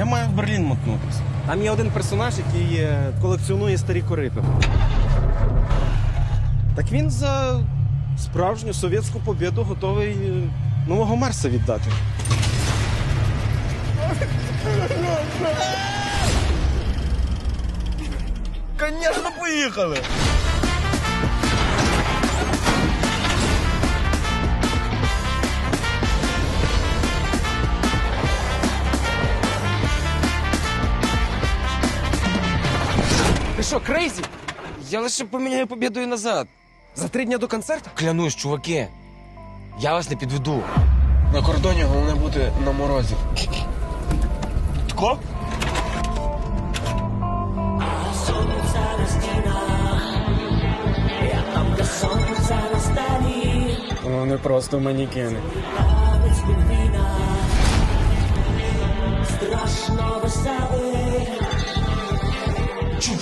Я маю в Берлін мотнутися. Там є один персонаж, який е, колекціонує старі корити. Так він за справжню совєтську побіду готовий е, нового Марса віддати. Звісно, поїхали! Ти що, крейзі? Я лише поміняю побідою назад. За три дня до концерту? Клянусь, чуваки. Я вас не підведу. На кордоні головне бути на морозі. Тако? Вони просто манікени.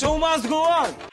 Show must go on!